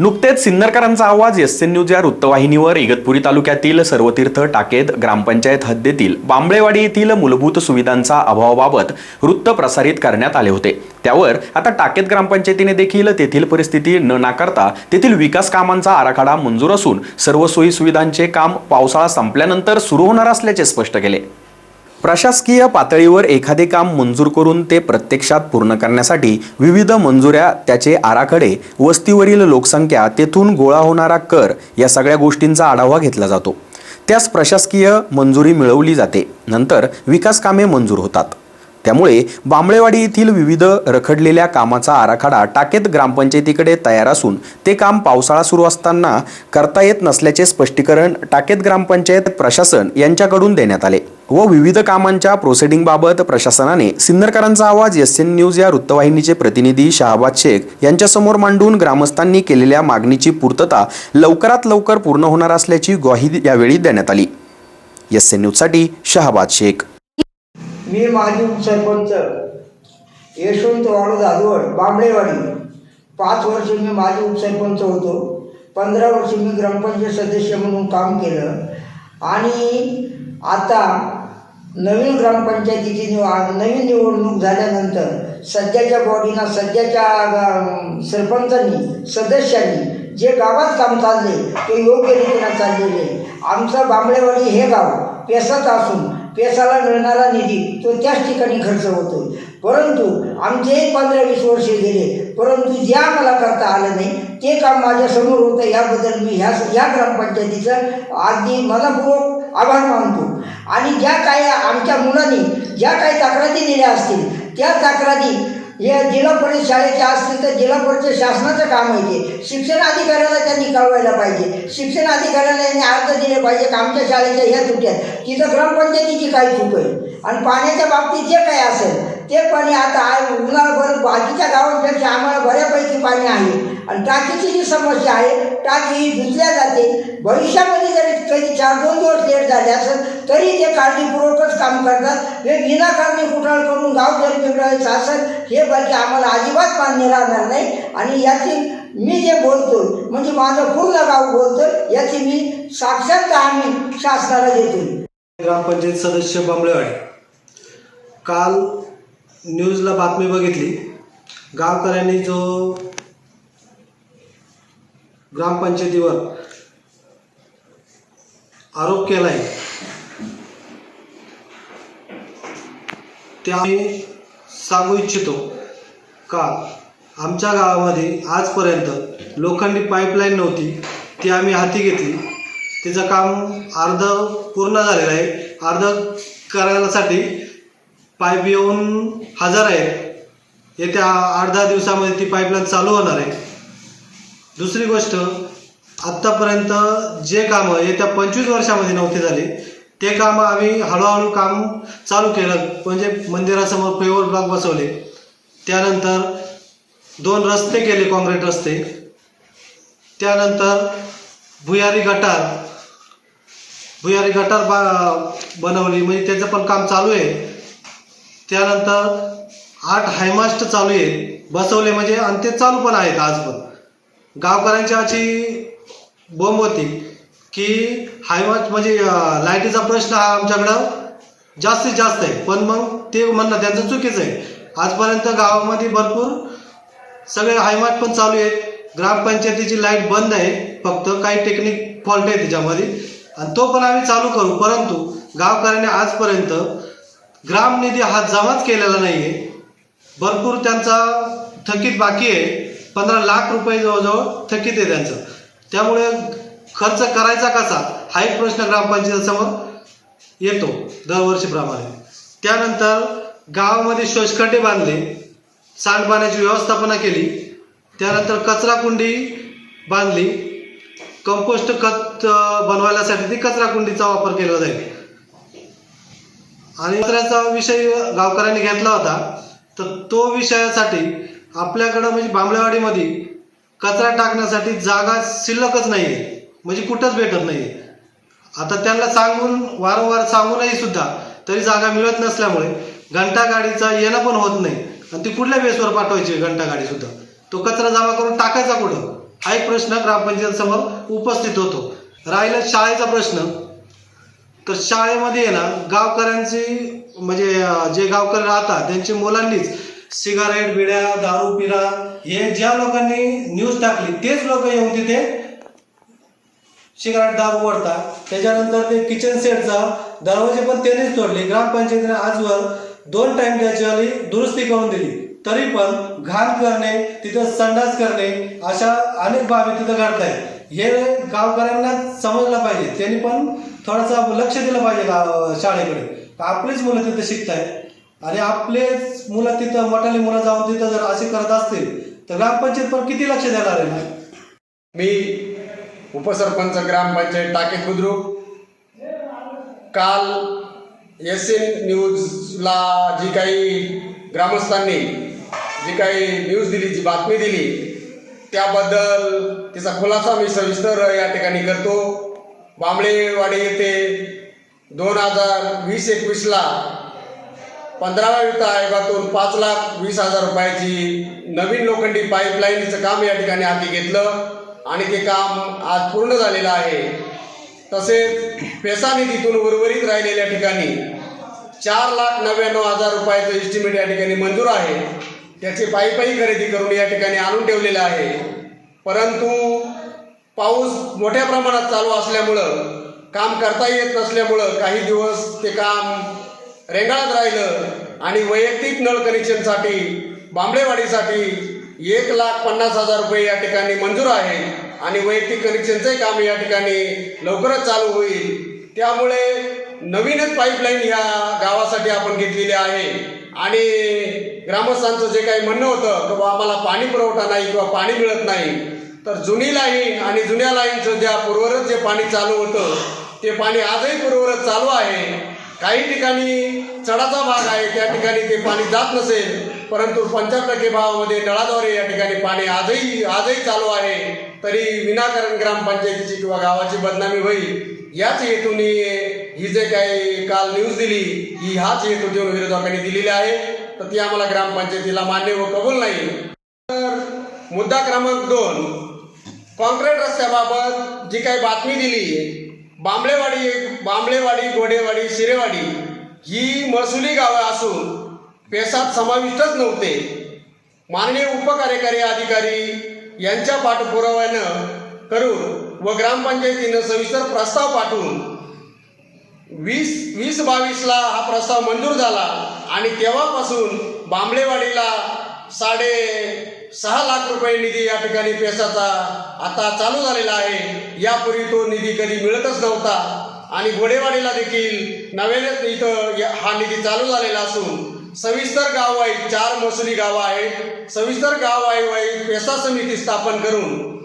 नुकतेच सिन्नरकरांचा आवाज S N news या वृत्तवाहिनीवर इगतपुरी तालुक्यातील सर्वतीर्थ टाकेत ग्रामपंचायत हद्दीतील बांबळेवाडी येथील मूलभूत सुविधांचा अभावाबाबत वृत्त प्रसारित करण्यात आले होते. त्यावर आता टाकेत ग्रामपंचायतीने देखील तेथील परिस्थिती न नाकारता तेथील विकास कामांचा आराखडा मंजूर असून सर्व सोयी सुविधांचे काम पावसाळा संपल्यानंतर सुरू होणार असल्याचे स्पष्ट केले. प्रशासकीय पातळीवर एखादे काम मंजूर करून ते प्रत्यक्षात पूर्ण करण्यासाठी विविध मंजुऱ्या त्याचे आराखडे वस्तीवरील लोकसंख्या तेथून गोळा होणारा कर या सगळ्या गोष्टींचा आढावा घेतला जातो. त्यास प्रशासकीय मंजुरी मिळवली जाते. नंतर विकास कामे मंजूर होतात. त्यामुळे बांबळेवाडी येथील विविध रखडलेल्या कामाचा आराखडा टाकेत ग्रामपंचायतीकडे तयार असून ते काम पावसाळा सुरू असताना करता येत नसल्याचे स्पष्टीकरण टाकेत ग्रामपंचायत प्रशासन यांच्याकडून देण्यात आले. व विविध कामांच्या प्रोसिडिंगबाबत प्रशासनाने सिन्नरकरांचा आवाज एस एन न्यूज या वृत्तवाहिनीचे प्रतिनिधी शहाबाद शेख यांच्यासमोर मांडून ग्रामस्थांनी केलेल्या मागणीची पूर्तता लवकरात लवकर पूर्ण होणार असल्याची ग्वाही यावेळी देण्यात आली. एस एन न्यूजसाठी शहाबाद शेख. मी माजी उपसरपंच यशवंत जाधवड बांबळेवाडी. पाच वर्ष मी माजी उपसरपंच होतो. पंधरा वर्ष मी ग्रामपंचायत सदस्य म्हणून काम केलं. आणि आता नवीन ग्रामपंचायतीची निव नवीन निवडणूक झाल्यानंतर सध्याच्या बॉडीना सध्याच्या सरपंचांनी सदस्यांनी जे गावात काम चालले ते योग्य रीतीनं चाललेले. आमचं बांबळेवाडी हे गाव पेसात असून पेसाला मिळणारा निधी तो त्याच ठिकाणी खर्च होतो परंतु आमचे पंधरा वीस वर्षे गेले परंतु जे आम्हाला करता आलं नाही ते काम माझ्यासमोर होतं. याबद्दल मी ह्या या ग्रामपंचायतीचं अगदी मनपूर्वक आभार मानतो. आणि ज्या काही आमच्या मुलांनी ज्या काही तक्रारी दिल्या असतील त्या तक्रारी हे जिल्हा परिषद शाळेच्या असतील तर जिल्हा परिषद शासनाचं काम आहे ते. शिक्षण अधिकाऱ्याला त्यांनी कळवायला पाहिजे. शिक्षण अधिकाऱ्याला यांनी अर्ज दिले पाहिजे की आमच्या शाळेच्या ह्या तुट्यात तिथं ग्रामपंचायतीची काही चूक आहे. आणि पाण्याच्या बाबतीत जे काही असेल ते पाणी आता उन्हाळा भर बाकीच्या गावांपेक्षा आम्हाला बऱ्यापैकी पाणी आहे. आणि टाकीची जी समस्या आहे टाकी ही धुतल्या जाते. भविष्यामध्ये जरी कधी चार दोन दिवस लेट झाले असेल तरी ते काळजीपूर्वकच काम करतात. हे विनाकारणी कुठाळ करून गाव जरी बिघडायचं असेल हे बाकी आम्हाला अजिबात मान्य राहणार नाही. आणि याची मी जे बोलतो म्हणजे माझं पूर्ण गाव बोलतो याची मी साक्षात आम्ही शासनाला देतो ग्रामपंचायत सदस्य बांबळेवाडी. काल न्यूजला बातमी बघितली. गावकऱ्यांनी जो ग्रामपंचायतीवर आरोप केला आहे ते आम्ही सांगू इच्छितो का आमच्या गावामध्ये आजपर्यंत लोखंडी पाईपलाईन नव्हती ती आम्ही हाती घेतली. तिचं काम अर्ध पूर्ण झालेलं आहे. अर्ध करायसाठी पाईप येऊन हजर आहे येत्या आठ दहा दिवसामध्ये ती पाईपलाईन चालू होणार आहे. दुसरी गोष्ट आत्तापर्यंत जे कामं येत्या पंचवीस वर्षामध्ये नव्हते झाले ते कामं आम्ही हळूहळू काम चालू केलं. म्हणजे मंदिरासमोर फेवर ब्लॉक बसवले. त्यानंतर दोन रस्ते केले काँक्रीट रस्ते. त्यानंतर भुयारी गटार. भुयारी गटार बा बनवली. म्हणजे त्याचं पण काम चालू आहे. त्यानंतर आठ हायमास्ट चालू आहे. बसवले म्हणजे आणि ते चालू पण आहेत आज पण. गावकऱ्यांच्या अशी बोंब होती की हायमास्ट म्हणजे लाईटीचा प्रश्न हा आमच्याकडं जास्तीत जास्त आहे. पण मग ते म्हणणं त्यांचं चुकीचं आहे. आजपर्यंत गावामध्ये भरपूर सगळे हायमाट पण चालू आहेत. ग्रामपंचायतीची लाइट बंद आहे. फक्त काही टेक्निक फॉल्ट आहे त्याच्यामध्ये. आणि तो पण आम्ही चालू करू. परंतु गावकऱ्यांनी आजपर्यंत ग्राम निधी हा जमाच केलेला नाही आहे भरपूर त्यांचा थकीत बाकी आहे. पंधरा लाख रुपये जवळजवळ थकीत आहे त्यांचं. त्यामुळे खर्च करायचा कसा? हा एक प्रश्न ग्रामपंचायतीसमोर येतो दरवर्षीप्रमाणे. त्यानंतर गावामध्ये शोषखड्डे बांधले सांडपाण्याची व्यवस्थापना केली त्यानंतर कचरा कुंडी बांधली कंपोस्ट खत बनवायलासाठी बनवायसाठी ती कचरा कुंडीचा वापर केला जाईल. आणि कचऱ्याचा विषय गावकऱ्यांनी घेतला होता तर तो विषयासाठी आपल्याकडं म्हणजे बांबळेवाडीमध्ये कचरा टाकण्यासाठी जागा शिल्लकच नाही आहे म्हणजे कुठंच भेटत नाही आहे आता त्यांना सांगून वारंवार सांगूनही सुद्धा तरी जागा मिळत नसल्यामुळे घंटागाडीचा येणं पण होत नाही. आणि ती कुठल्या बेसवर पाठवायची घंटागाडी सुद्धा? तो कचरा जमा करून टाकायचा कुठं? हा एक प्रश्न ग्रामपंचायत समोर उपस्थित होतो. राहिला शाळेचा प्रश्न. तर शाळेमध्ये आहे ना गावकऱ्यांची म्हणजे जे गावकरी राहतात त्यांची मुलांनीच सिगारेट बिड्या दारू पिरा हे ज्या लोकांनी न्यूज टाकली तेच लोक येऊन तिथे सिगारेट दारू ओढतात त्याच्यानंतर ते किचन सेटचा दरवाजे पण त्यांनीच तोडले. ग्रामपंचायतीने आजवर दोन टाइम त्याच्यावाली दुरुस्ती करून दिली. तरी पण घाण करणे तिथं संडास करणे अशा अनेक बाबी तिथं घडत आहेत हे गावकऱ्यांना समजलं पाहिजे. त्यांनी पण थोडासा लक्ष दिलं पाहिजे गाव शाळेकडे. आपलीच मुलं तिथं शिकतायत. आणि आपलेच मुलं तिथं मोठाली मुलं जाऊन तिथं जर असे करत असतील तर ग्रामपंचायत पण किती लक्ष देणार आहे मी उपसरपंच ग्रामपंचायत टाके बुद्रुक. काल एस एन न्यूजला जी काही ग्रामस्थांनी जी काही न्यूज दिली जी बातमी दिली त्याबद्दल तिचा खुलासा मी सविस्तर या ठिकाणी करतो. बांबळेवाडी येथे दोन हजार वीस एकवीसला पंधराव्या वित्त आयोगातून पाच लाख वीस हजार रुपयाची नवीन लोखंडी पाईपलाईनचं काम या ठिकाणी हाती घेतलं. आणि ते काम आज पूर्ण झालेलं आहे. तसेच पेसा निधीतून उर्वरित राहिलेल्या ठिकाणी चार लाख नव्याण्णव हजार रुपयाचं एस्टिमेट या ठिकाणी मंजूर आहे. त्याची पायीपायी खरेदी करून या ठिकाणी आणून ठेवलेलं आहे. परंतु पाऊस मोठ्या प्रमाणात चालू असल्यामुळं काम करता येत नसल्यामुळं काही दिवस ते काम रेंगाळत राहिलं आणि वैयक्तिक नळ कनेक्शनसाठी बांबळेवाडीसाठी एक लाख पन्नास हजार रुपये या ठिकाणी मंजूर आहे आणि वैयक्तिक कनेक्शनचंही काम या ठिकाणी लवकरच चालू होईल. त्यामुळे नवीनच पाईपलाईन ह्या गावासाठी आपण घेतलेली आहे. आणि ग्रामस्थांचं जे काही म्हणणं होतं की बा आम्हाला पाणी पुरवठा नाही किंवा पाणी मिळत नाही तर जुनी लाईन आणि जुन्या लाईनचं ज्या पूर्वरच जे पाणी चालू होतं ते पाणी आजही पूर्वरच चालू आहे. काही ठिकाणी चढाचा भाग आहे त्या ठिकाणी ते पाणी जात नसेल परंतु पंच्याहत्तर टक्के भावामध्ये नळाद्वारे या ठिकाणी पाणी आजही आजही चालू आहे. तरी विनाकारण ग्रामपंचायतीची किंवा गावाची बदनामी होईल याच हेतूने ही जे काही काल न्यूज दिली ही हाच हेतू देऊन विरोधकांनी दिलेली आहे. तर ती आम्हाला ग्रामपंचायतीला मान्य व कबूल नाही. तर मुद्दा क्रमांक दोन कॉन्क्रीट रस्त्याबाबत जी काही बातमी दिली बांबळेवाडी बांबळेवाडी गोडेवाडी शिरेवाडी ही महसुली गावं असून पेसात समाविष्टच नव्हते. माननीय उपकार्यकारी अधिकारी यांच्या पाठपुराव्यानं करून व ग्रामपंचायतीनं सविस्तर प्रस्ताव पाठवून वीस वीस बावीसला हा प्रस्ताव मंजूर झाला आणि तेव्हापासून बांबळेवाडीला साडे सहा लाख रुपये निधी या ठिकाणी पेसाचा आता चालू झालेला आहे. यापूर्वी तो निधी कधी मिळतच नव्हता. आणि घोडेवाडीला देखील नव्याने इथं हा निधी चालू झालेला असून सविस्तर गाव आहे चार महसुली गावं आहेत. सविस्तर गाव आहे पेसा समिती स्थापन करून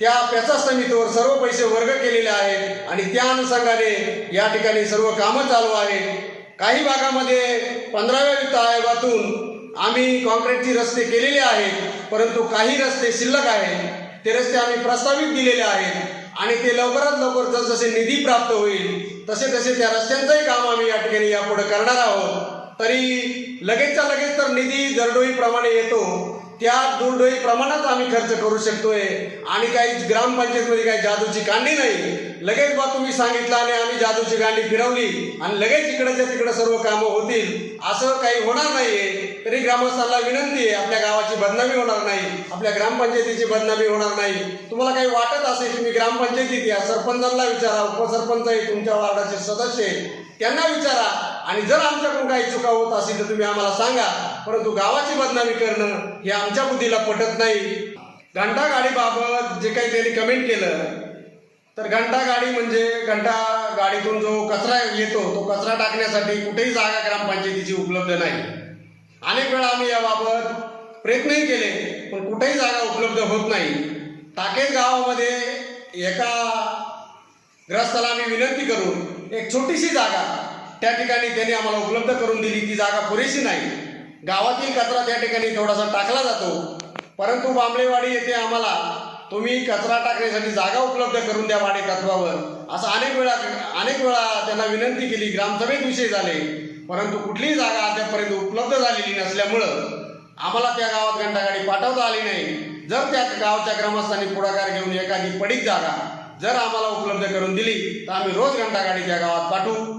त्या पेसा समितीवर सर्व पैसे वर्ग केलेले आहेत. आणि त्या अनुषंगाने या ठिकाणी सर्व कामं चालू आहेत. काही भागामध्ये पंधराव्या वित्त आयोगातून आम्ही कॉन्क्रीटची रस्ते केलेले आहेत परंतु काही रस्ते शिल्लक आहेत. ते रस्ते आम्ही प्रस्तावित दिलेले आहेत आणि ते लवकरात लवकर जसजसे निधी प्राप्त होईल तसे तसे त्या रस्त्यांचंही काम आम्ही या ठिकाणी यापुढे करणार आहोत. तरी लगेचच्या लगेच तर निधी दरडोईप्रमाणे येतो. त्या दुर्डोई प्रमाणात आम्ही खर्च करू शकतोय. आणि काही ग्रामपंचायतमध्ये काही जादूची कांडी नाही. लगेच बा तुम्ही सांगितलं आणि आम्ही जादूची कांडी फिरवली आणि लगेच इकडच्या तिकडे सर्व कामं होतील. असं काही होणार नाहीये. तरी ग्रामस्थांना विनंती आहे आपल्या गावाची बदनामी होणार नाही. आपल्या ग्रामपंचायतीची बदनामी होणार नाही. तुम्हाला काही वाटत असेल तुम्ही ग्रामपंचायतीत या सरपंचांना विचारा उपसरपंच आहे तुमच्या वार्डाचे सदस्य आहे त्यांना विचारा. आणि जर आमच्याकडून काही चुका होत असेल तर तुम्ही आम्हाला सांगा. परंतु गावाची बदनामी करणं हे आमच्या बुद्धीला पटत नाही. घंटा गाडीबाबत जे काही त्यांनी कमेंट केलं तर घंटा गाडी म्हणजे घंटा गाडीतून जो कचरा येतो तो कचरा टाकण्यासाठी कुठेही जागा ग्रामपंचायतीची उपलब्ध नाही. अनेक वेळा आम्ही याबाबत प्रयत्नही केले पण कुठेही जागा उपलब्ध होत नाही. टाकेत गावामध्ये एका ग्रस्ताला आम्ही विनंती करून एक छोटीशी जागा त्या ठिकाणी त्यांनी आम्हाला उपलब्ध करून दिली. ती जागा पुरेशी नाही. गावातील कचरा त्या ठिकाणी थोडासा टाकला जातो. परंतु बांबळेवाडी येथे आम्हाला तुम्ही कचरा टाकण्यासाठी जागा उपलब्ध करून द्या वाडे तत्वावर. असं अनेक वेळा अनेक वेळा त्यांना विनंती केली. ग्रामसभेत विषय झाले. परंतु कुठलीही जागा अद्यापपर्यंत उपलब्ध झालेली नसल्यामुळं आम्हाला त्या गावात घंटागाडी पाठवता आली नाही. जर त्या गावच्या ग्रामस्थांनी पुढाकार घेऊन एखादी पडीक जागा जर आम्हाला उपलब्ध करून दिली तर आम्ही रोज घंटागाडी त्या गावात पाठवू.